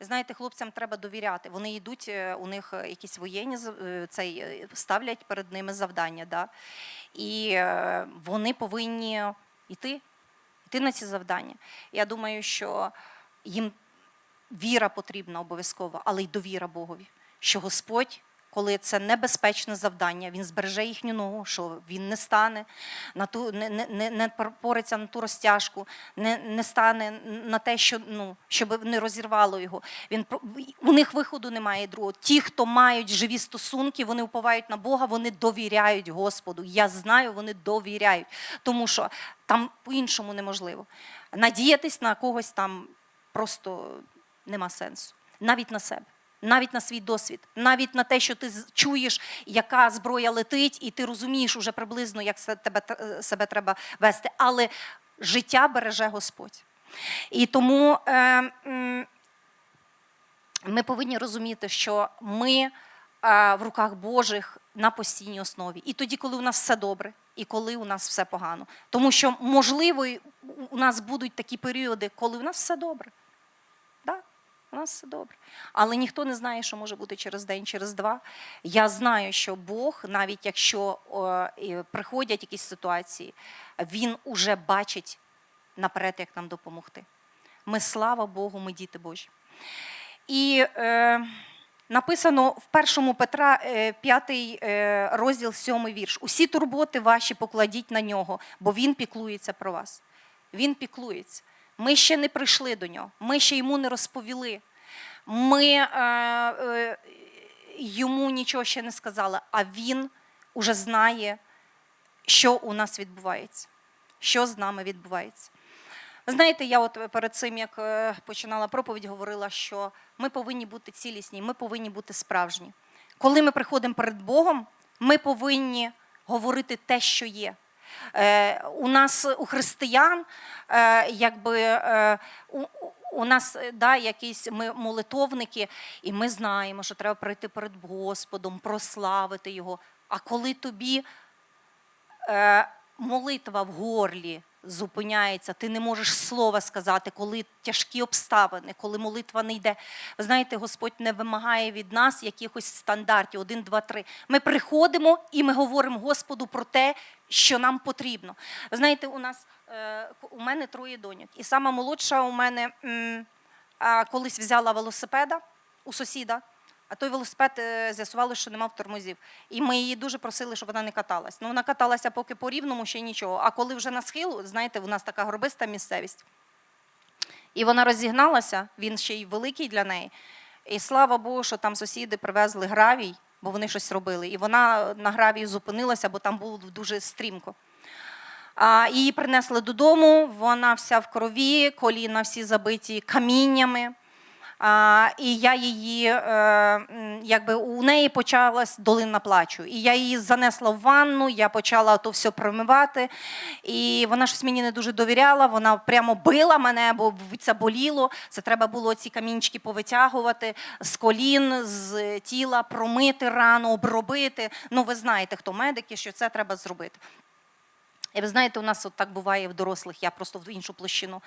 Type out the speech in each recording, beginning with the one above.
І знаєте, хлопцям треба довіряти. Вони йдуть, е, у них е, якісь воєнні е, цей, ставлять перед ними завдання. Да? І вони повинні йти, йти на ці завдання. Я думаю, що їм віра потрібна обов'язково, але й довіра Богові, що Господь. Коли це небезпечне завдання, він збереже їхню ногу, що він не стане на ту, не, не, не, пориться на ту розтяжку, не, не стане на те, що ну щоб не розірвало його. Він у них виходу немає другого. Ті, хто мають живі стосунки, вони уповають на Бога, вони довіряють Господу. Я знаю, вони довіряють, тому що там по-іншому неможливо. Надіятись на когось там просто нема сенсу, навіть на себе. Навіть на свій досвід, навіть на те, що ти чуєш, яка зброя летить, і ти розумієш уже приблизно, як тебе, себе треба вести. Але життя береже Господь. І тому е, ми повинні розуміти, що ми е, в руках Божих на постійній основі. І тоді, коли у нас все добре, і коли у нас все погано. Тому що, можливо, у нас будуть такі періоди, коли у нас все добре. Нас все добре. Але ніхто не знає, що може бути через день, через два. Я знаю, що Бог, навіть якщо приходять якісь ситуації, Він уже бачить наперед, як нам допомогти. Ми, слава Богу, ми діти Божі. І е, написано в першому Петра, е, п'ятий е, розділ, сьомий вірш. Усі турботи ваші покладіть на нього, бо він піклується про вас. Він піклується. Ми ще не прийшли до нього, ми ще йому не розповіли. Ми е, е, йому нічого ще не сказали, а він уже знає, що у нас відбувається, що з нами відбувається. Знаєте, я от перед цим, як е, починала проповідь, говорила, що ми повинні бути цілісні, ми повинні бути справжні. Коли ми приходимо перед Богом, ми повинні говорити те, що є. Е, у нас, у християн, е, якби е, у- нас е, да, якісь ми молитовники, і ми знаємо, що треба прийти перед Господом, прославити Його. А коли тобі е, молитва в горлі зупиняється, ти не можеш слова сказати, коли тяжкі обставини, коли молитва не йде. Ви знаєте, Господь не вимагає від нас якихось стандартів, один, два, три. Ми приходимо і ми говоримо Господу про те, що нам потрібно. Ви знаєте, у нас е, у мене троє доньок, і сама молодша у мене колись взяла велосипеда у сусіда. А той велосипед е, з'ясували, що не мав тормозів. І ми її дуже просили, щоб вона не каталась. Ну, вона каталася поки по рівному, ще нічого. А коли вже на схилу, знаєте, у нас така горбиста місцевість. І вона розігналася, він ще й великий для неї. І слава Богу, що там сусіди привезли гравій, бо вони щось робили. І вона на гравії зупинилася, бо там було дуже стрімко. А, її принесли додому, вона вся в крові, коліна всі забиті каміннями. І я її, е, якби у неї почалась долина плачу. І я її занесла в ванну, я почала то все промивати. І вона щось мені не дуже довіряла. Вона прямо била мене, бо це боліло. Це треба було ці камінчики повитягувати з колін, з тіла, промити рану, обробити. Ну, ви знаєте, хто медики, що це треба зробити. І ви знаєте, у нас от так буває в дорослих, я просто в іншу площину.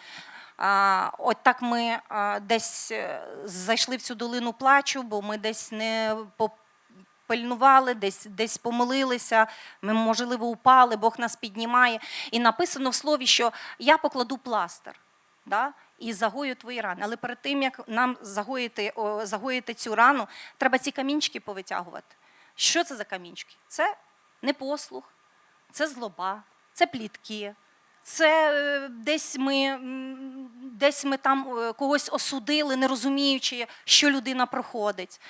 От так ми десь е, зайшли в цю долину плачу, бо ми десь не попильнували, десь, десь помилилися, ми, можливо, упали, Бог нас піднімає. І написано в слові, що я покладу пластир. Да? І загою твої рани. Але перед тим, як нам загоїти, о, загоїти цю рану, треба ці камінчики повитягувати. Що це за камінчики? Це непослух, це злоба, це плітки, це е, десь ми, десь ми там е, когось осудили, не розуміючи, що людина проходить.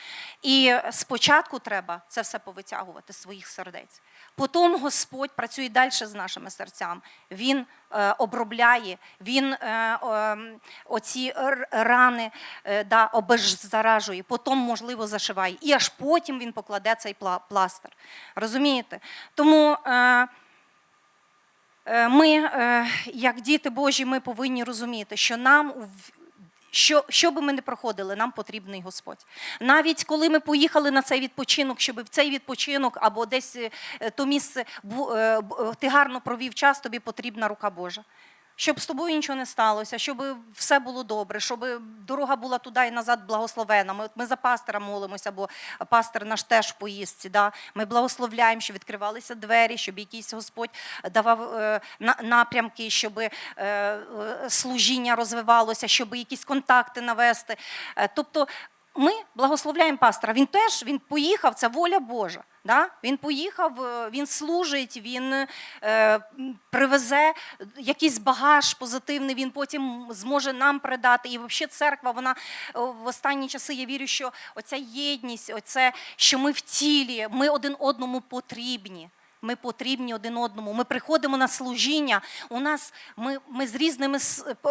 І спочатку треба це все повитягувати з своїх сердець. Потім Господь працює далі з нашими серцями. Він е, обробляє, він е, е, оці рани е, да, обеззаражує, потім, можливо, зашиває. І аж потім він покладе цей пла- пластир. Розумієте? Тому. Е, Ми, е, як діти Божі, ми повинні розуміти, що нам що, що би ми не проходили, нам потрібний Господь. Навіть коли ми поїхали на цей відпочинок, щоб в цей відпочинок або десь е, то місце е, е, ти гарно провів час, тобі потрібна рука Божа. Щоб з тобою нічого не сталося, щоб все було добре, щоб дорога була туди і назад благословена. Ми, ми за пастора молимося, бо пастор наш теж в поїздці. Да? Ми благословляємо, щоб відкривалися двері, щоб якийсь Господь давав е, на- напрямки, щоб е, е, служіння розвивалося, щоб якісь контакти навести. Е, тобто ми благословляємо пастора. Він теж він поїхав, це воля Божа. Да? Він поїхав, е, він служить, він е, привезе якийсь багаж позитивний, він потім зможе нам передати. І взагалі церква, вона в останні часи, я вірю, що оця єдність, оце, що ми в тілі, ми один одному потрібні. Ми потрібні один одному. Ми приходимо на служіння. У нас ми, ми з різними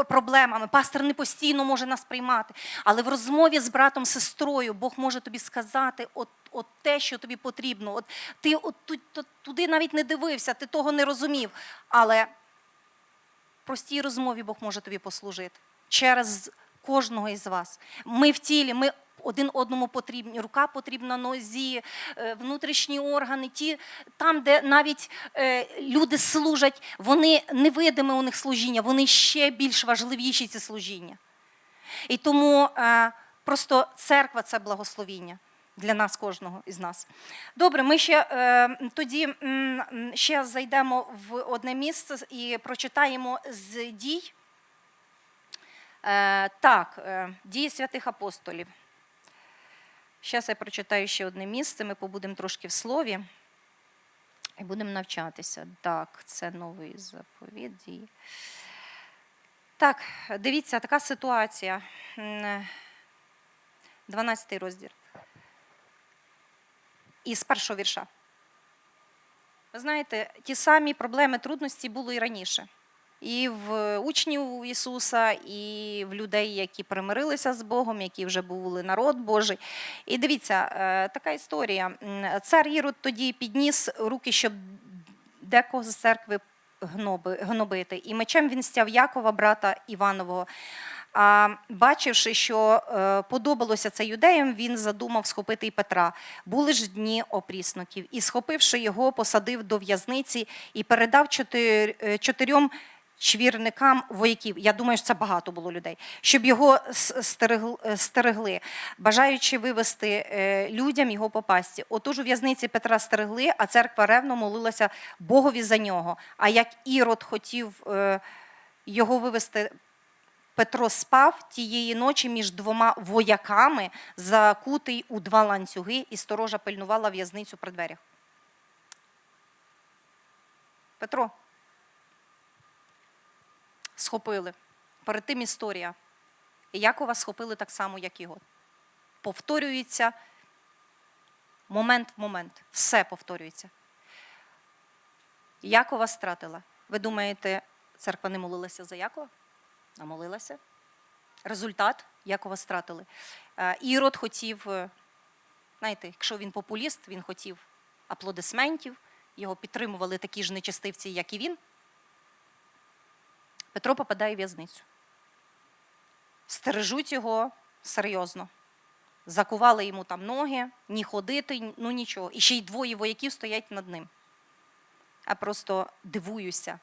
проблемами. Пастор не постійно може нас приймати. Але в розмові з братом, сестрою Бог може тобі сказати от, от те, що тобі потрібно. От ти от, ту- ту- туди навіть не дивився, ти того не розумів. Але в простій розмові Бог може тобі послужити через кожного із вас. Ми в тілі, ми один одному потрібні. Рука потрібна нозі, е, внутрішні органи, ті, там, де навіть е, люди служать, вони невидиме у них служіння, вони ще більш важливіші ці служіння. І тому е, просто церква це благословіння для нас, кожного із нас. Добре, ми ще е, тоді ще зайдемо в одне місце і прочитаємо з дій. Е, так, дії святих апостолів. Зараз я прочитаю ще одне місце, ми побудемо трошки в слові і будемо навчатися. Так, це новий заповіт. дії. Так, дивіться, така ситуація. М, 12 розділ. Із першого вірша. Ви знаєте, ті самі проблеми, трудності були і раніше. І в учнів Ісуса, і в людей, які примирилися з Богом, які вже були народ Божий. І дивіться, е, така історія. Цар Ірод тоді підніс руки, щоб декого з церкви гнобити. І мечем він стяв Якова, брата Іванового. А бачивши, що е, подобалося це юдеям, він задумав схопити і Петра. Були ж дні опрісноків. І, схопивши його, посадив до в'язниці і передав е, чотирьом чвірникам вояків. Я думаю, що це багато було людей, щоб його е, стерегли, бажаючи вивести е, людям його попасті. Отож у в'язниці Петра стерегли, а церква ревно молилася Богові за нього. А як Ірод хотів е, його вивести Петро спав тієї ночі між двома вояками, закутий у два ланцюги, і сторожа пильнувала в'язницю при дверях. Петро. Схопили. Перед тим історія. І Якова схопили так само, як його. Повторюється момент в момент. Все повторюється. Якова стратила. Ви думаєте, церква не молилася за Якова? А молилася. Результат Якова стратили. Е, Ірод хотів, е, знаєте, якщо він популіст, він хотів аплодисментів, його підтримували такі ж нечестивці, як і він. Петро попадає в в'язницю. Стережуть його серйозно. Закували йому там ноги, ні ходити, ну нічого. І ще й двоє вояків стоять над ним. А просто дивуюся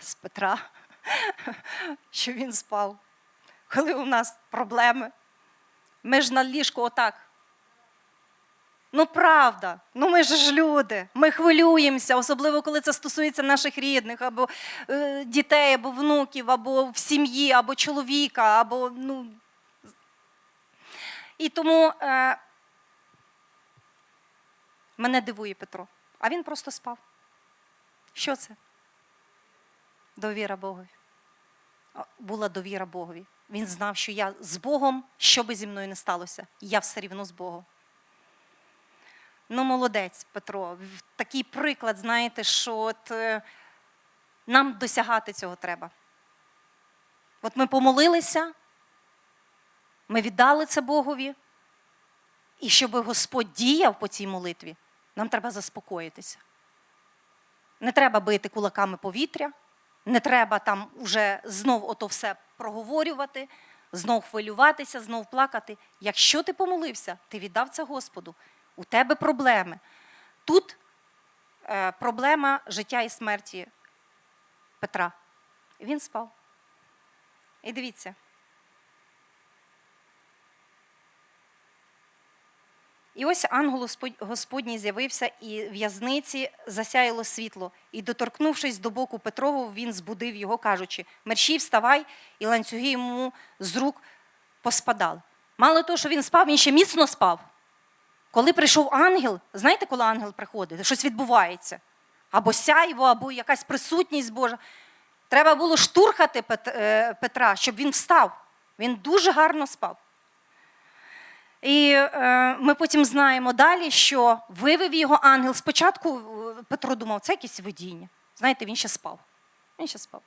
з Петра, що він спав. Коли у нас проблеми, ми ж на ліжку отак. Ну, правда, ну ми ж люди, ми хвилюємося, особливо коли це стосується наших рідних, або е, дітей, або внуків, або в сім'ї, або чоловіка, або ну. І тому е, мене дивує Петро. А він просто спав. Що це? Довіра Богові. Була довіра Богові. Він знав, що я з Богом, що би зі мною не сталося, я все рівно з Богом. Ну, молодець, Петро. Такий приклад, знаєте, що от, е, нам досягати цього треба. От ми помолилися, ми віддали це Богові, і щоб Господь діяв по цій молитві, нам треба заспокоїтися. Не треба бити кулаками повітря, не треба там уже знов ото все проговорювати, знов хвилюватися, знов плакати. Якщо ти помолився, ти віддав це Господу, у тебе проблеми. Тут е, проблема життя і смерті Петра. Він спав. І дивіться. І ось ангел Господній з'явився, і в'язниці засяяло світло. І, доторкнувшись до боку Петрову, він збудив його, кажучи: Мерщій, вставай, і ланцюги йому з рук поспадали. Мало того, що він спав, він ще міцно спав. Коли прийшов ангел, знаєте, коли ангел приходить, щось відбувається. Або сяйво, або якась присутність Божа. Треба було штурхати е, Петра, щоб він встав. Він дуже гарно спав. І е, ми потім знаємо далі, що вивів його ангел. Спочатку е, Петро думав, це якесь видіння. Знаєте, він ще спав. Він ще спав.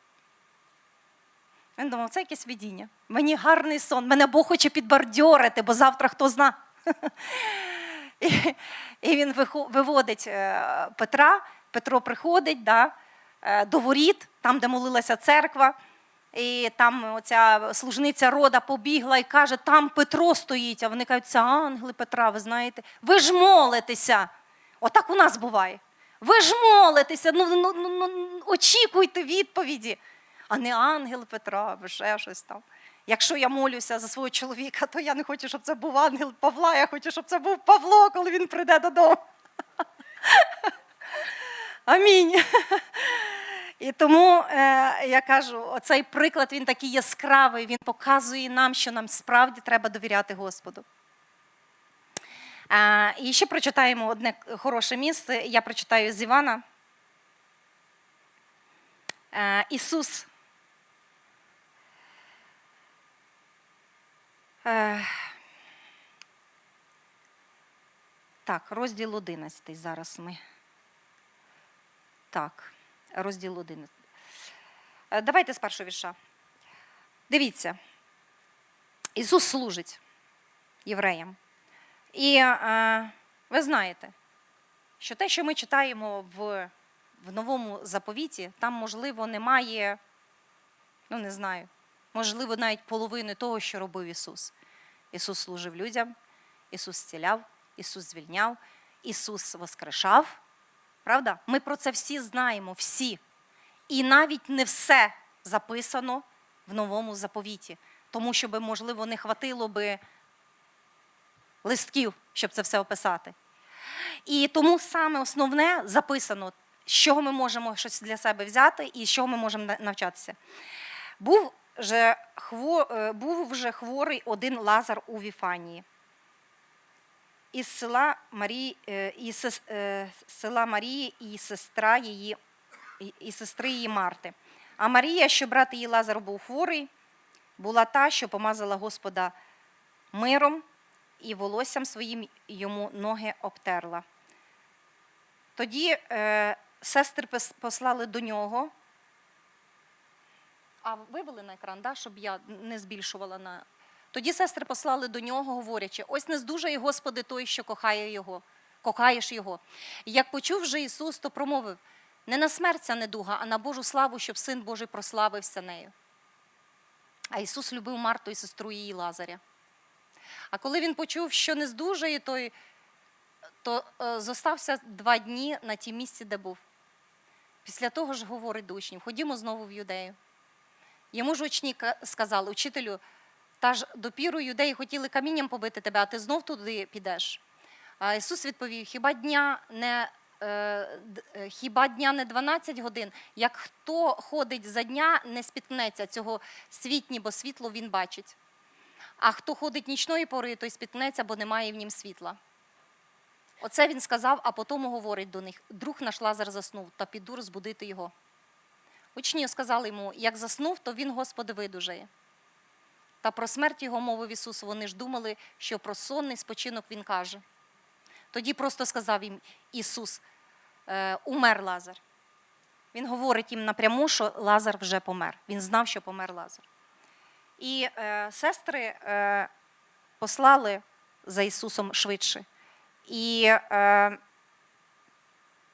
Він думав, це якесь видіння. Мені гарний сон, мене Бог хоче підбардьорити, бо завтра хто зна. І, і він виводить е, Петра. Петро приходить да, е, до воріт, там, де молилася церква. І там оця служниця рода побігла і каже, там Петро стоїть. А вони кажуть, це ангели Петра, ви знаєте. Ви ж молитеся. Отак у нас буває. Ви ж молитеся, ну, ну, ну, ну очікуйте відповіді. А не ангел Петра, або ще щось там. Якщо я молюся за свого чоловіка, то я не хочу, щоб це був ангел Павла, я хочу, щоб це був Павло, коли він прийде додому. Амінь. І тому е, я кажу, оцей приклад він такий яскравий, він показує нам, що нам справді треба довіряти Господу. І ще прочитаємо одне хороше місце. Я прочитаю з Івана. Е, Ісус. Так, розділ 11 зараз ми. Так, розділ 11. Е, Давайте з першого вірша. Дивіться, Ісус служить євреям. І е, ви знаєте, що те, що ми читаємо в, в новому заповіті, там, можливо, немає, ну не знаю, можливо, навіть половини того, що робив Ісус. Ісус служив людям, Ісус зціляв, Ісус звільняв, Ісус воскрешав. Правда? Ми про це всі знаємо, всі. І навіть не все записано в новому заповіті, тому що можливо, не хватило би листків, щоб це все описати. І тому саме основне записано, з чого ми можемо щось для себе взяти і з чого ми можемо навчатися. Був вже, хво, е, був вже хворий один Лазар у Віфанії із села Марії, е, із е, села Марії і сестра її, і сестри її Марти. А Марія, що брат її Лазар був хворий, була та, що помазала Господа миром і волоссям своїм йому ноги обтерла. Тоді е, сестри послали до нього. А вивели на екран, да, щоб я не збільшувала на. Тоді сестри послали до нього, говорячи: ось не здужає Господи той, що кохає його, кохаєш його. І як почув же Ісус, то промовив: не на смерть ця недуга, а на Божу славу, щоб син Божий прославився нею. А Ісус любив Марту і сестру її Лазаря. А коли він почув, що не здужає, той, то е, зостався два дні на тім місці, де був. Після того ж говорить до учнів: ходімо знову в юдею. Йому ж учні ка- сказали, учителю, та ж допіру юдеї хотіли камінням побити тебе, а ти знов туди підеш. А Ісус відповів: хіба дня не. е, е, Хіба дня не 12 годин, як хто ходить за дня, не спіткнеться цього світні, бо світло він бачить. А хто ходить нічної пори, той спіткнеться, бо немає в нім світла. Оце він сказав, а потім говорить до них: друг наш Лазар заснув, та піду розбудити його. Учні сказали йому, як заснув, то він Господи видужає. Та про смерть його мовив Ісус, вони ж думали, що про сонний спочинок Він каже. Тоді просто сказав їм Ісус, е, умер Лазар. Він говорить їм напряму, що Лазар вже помер. Він знав, що помер Лазар. І е, сестри е, послали за Ісусом швидше. І е,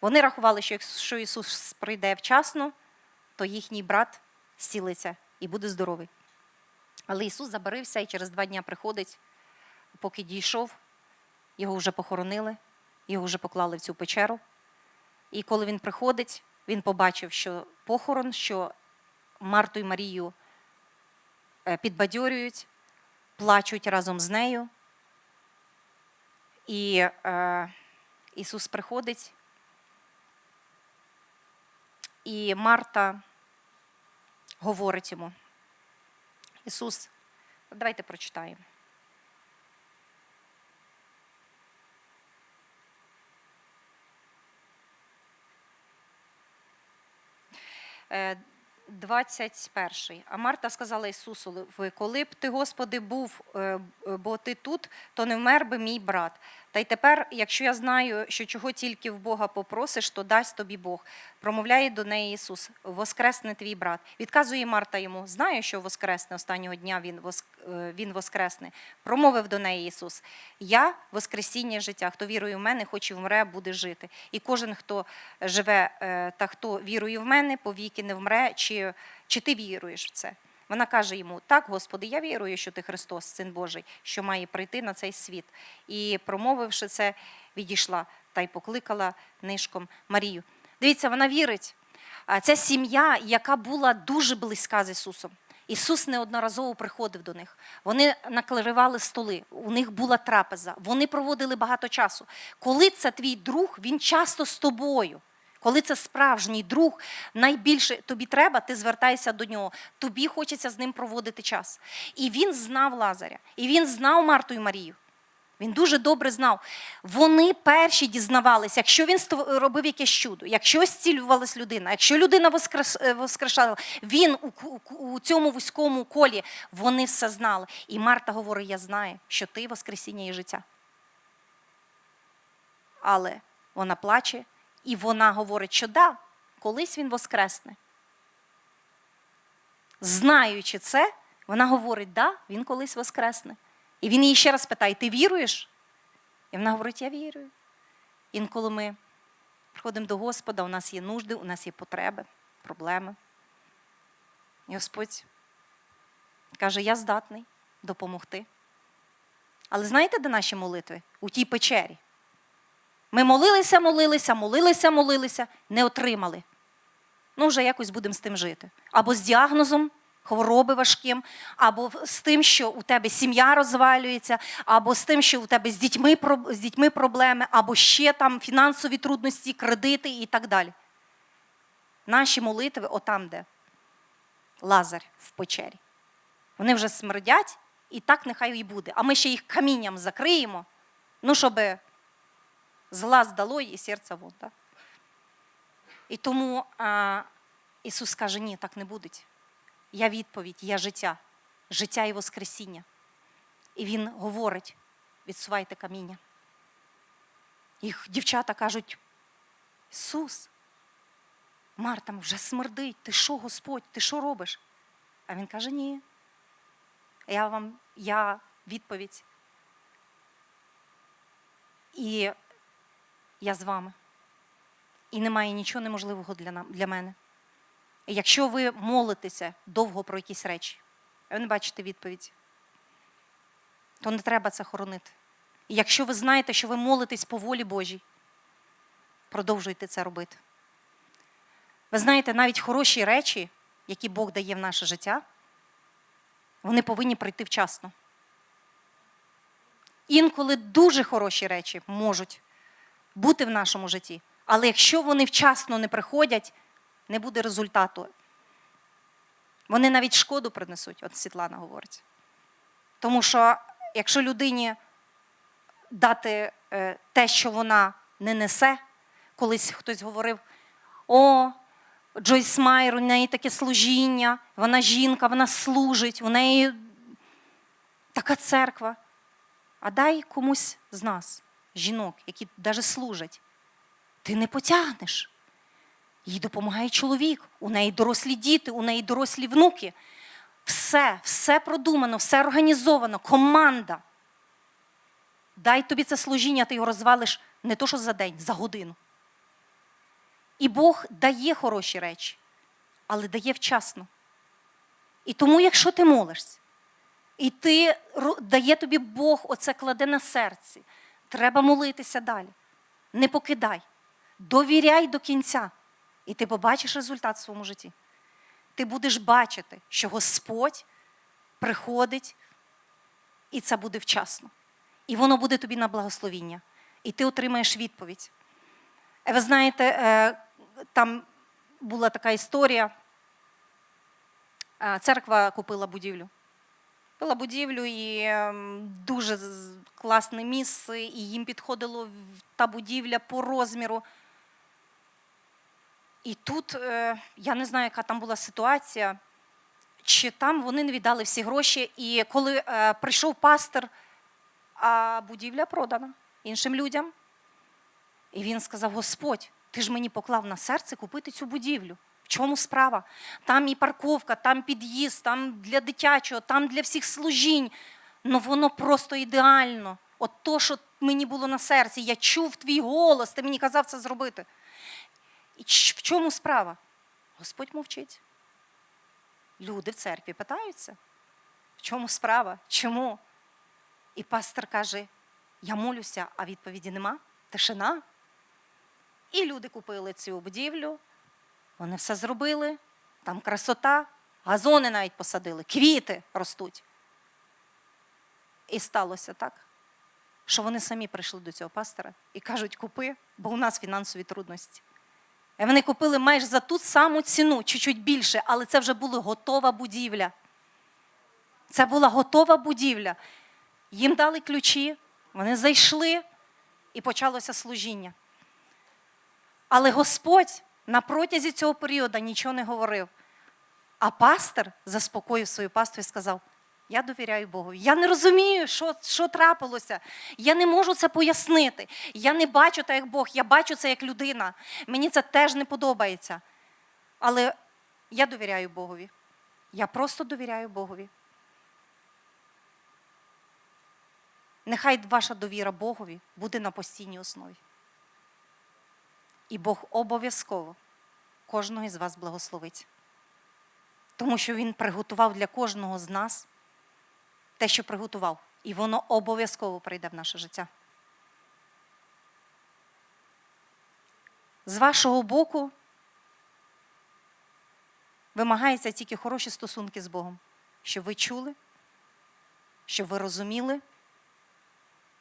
вони рахували, що якщо Ісус прийде вчасно, то їхній брат зцілиться і буде здоровий. Але Ісус забарився і через два дні приходить, поки дійшов, його вже похоронили, його вже поклали в цю печеру. І коли він приходить, він побачив, що похорон, що Марту і Марію е, підбадьорюють, плачуть разом з нею. І е, Ісус приходить, і Марта говорить йому. Ісус, давайте прочитаємо. Е, 21. А Марта сказала Ісусу, коли б ти, Господи, був, е, бо ти тут, то не вмер би мій брат. Та й тепер, якщо я знаю, що чого тільки в Бога попросиш, то дасть тобі Бог. Промовляє до неї Ісус: Воскресне твій брат. Відказує Марта йому: знаю, що воскресне останнього дня він воск... е, він воскресне. Промовив до неї Ісус: Я Воскресіння життя. Хто вірує в мене, хоч і вмре, буде жити. І кожен, хто живе е, та хто вірує в мене, повіки не вмре, чи, чи ти віруєш в це? Вона каже йому: Так, Господи, я вірую, що ти Христос, Син Божий, що має прийти на цей світ. І, промовивши це, відійшла та й покликала нишком Марію. Дивіться, вона вірить. Це сім'я, яка була дуже близька з Ісусом. Ісус неодноразово приходив до них. Вони накривали столи, у них була трапеза, вони проводили багато часу. Коли це твій друг, він часто з тобою. Коли це справжній друг, найбільше тобі треба, ти звертаєшся до нього. Тобі хочеться з ним проводити час. І він знав Лазаря, і він знав Марту і Марію. Він дуже добре знав. Вони перші дізнавалися, якщо він робив якесь чудо, якщо зцілювалась людина, якщо людина е, воскрешала, він у цьому вузькому колі вони все знали. І Марта говорить: Я знаю, що ти Воскресіння і життя. Але вона плаче, і вона говорить, що да, колись він воскресне. Знаючи це, вона говорить, да, він колись воскресне. І він її ще раз питає: ти віруєш? І вона говорить, я вірую. Інколи ми приходимо до Господа, у нас є нужди, у нас є потреби, проблеми. І Господь каже, я здатний допомогти. Але знаєте, де наші молитви? У тій печері. Ми молилися, молилися, молилися, молилися, не отримали. Ну, вже якось будемо з тим жити. Або з діагнозом хвороби важким, або з тим, що у тебе сім'я розвалюється, або з тим, що у тебе з дітьми, з дітьми проблеми, або ще там фінансові трудності, кредити і так далі. Наші молитви отам, де Лазар в печері. Вони вже смердять, і так нехай і буде. А ми ще їх камінням закриємо, ну, щоб зла здало і серце вон. Так? І тому а, Ісус каже, ні, так не буде. Я відповідь, я життя, життя і Воскресіння. І Він говорить: відсувайте каміння. Їх дівчата кажуть: Ісус, Марта вже смердить, ти що, Господь, ти що робиш? А він каже, ні. Я вам, я відповідь. І я з вами. І немає нічого неможливого для, нам, для мене. Якщо ви молитеся довго про якісь речі, а ви не бачите відповідь, то не треба це хоронити. І якщо ви знаєте, що ви молитесь по волі Божій, продовжуйте це робити. Ви знаєте, навіть хороші речі, які Бог дає в наше життя, вони повинні прийти вчасно. Інколи дуже хороші речі можуть бути в нашому житті, але якщо вони вчасно не приходять, не буде результату. Вони навіть шкоду принесуть, от Світлана говорить. Тому що якщо людині дати е, те, що вона не несе, колись хтось говорив: о, Джойс Майер, у неї таке служіння, вона жінка, вона служить, у неї така церква. А дай комусь з нас, жінок, які навіть служать, ти не потягнеш. Їй допомагає чоловік, у неї дорослі діти, у неї дорослі внуки. Все, все продумано, все організовано, команда. Дай тобі це служіння, ти його розвалиш не то, що за день, за годину. І Бог дає хороші речі, але дає вчасно. І тому, якщо ти молишся, і ти дає тобі Бог, оце кладе на серці, треба молитися далі. Не покидай, довіряй до кінця, і ти побачиш результат в своєму житті. ти будеш бачити, що Господь приходить, і це буде вчасно. І воно буде тобі на благословіння. І ти отримаєш відповідь. Е, Ви знаєте, е, там була така історія. Е, Церква купила будівлю. Купила будівлю і ем, дуже класне місце, і їм підходило в- та будівля по розміру. І тут е, я не знаю, яка там була ситуація, чи там вони не віддали всі гроші. І коли е, прийшов пастор, а будівля продана іншим людям. І він сказав: Господь, ти ж мені поклав на серце купити цю будівлю. Чому справа? Там і парковка, там під'їзд, там для дитячого, там для всіх служінь. Ну воно просто ідеально. От то, що мені було на серці, я чув твій голос, ти мені казав це зробити. І в чому справа? Господь мовчить. Люди в церкві питаються, в чому справа? Чому? І пастор каже: Я молюся, а відповіді нема. Тишина. І люди купили цю будівлю, вони все зробили, там красота, газони навіть посадили, квіти ростуть. І сталося так, що вони самі прийшли до цього пастора і кажуть, купи, бо у нас фінансові трудності. І вони купили майже за ту саму ціну, чуть-чуть більше, але це вже була готова будівля. Це була готова будівля. Їм дали ключі, вони зайшли і почалося служіння. Але Господь на протязі цього періоду нічого не говорив. А пастор заспокоїв свою паству і сказав: Я довіряю Богу. Я не розумію, що, що трапилося. Я не можу це пояснити. Я не бачу так, як Бог, я бачу це як людина. Мені це теж не подобається. Але я довіряю Богові. Я просто довіряю Богові. Нехай ваша довіра Богові буде на постійній основі. І Бог обов'язково кожного із вас благословить. Тому що Він приготував для кожного з нас те, що приготував. І воно обов'язково прийде в наше життя. З вашого боку вимагається тільки хороші стосунки з Богом, щоб ви чули, щоб ви розуміли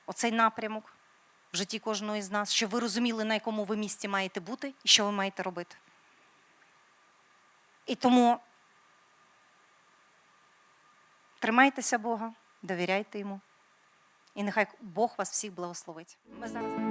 оцей напрямок в житті кожного із нас, щоб ви розуміли, на якому ви місці маєте бути і що ви маєте робити. І тому тримайтеся Бога, довіряйте йому. І нехай Бог вас всіх благословить. Ми зараз.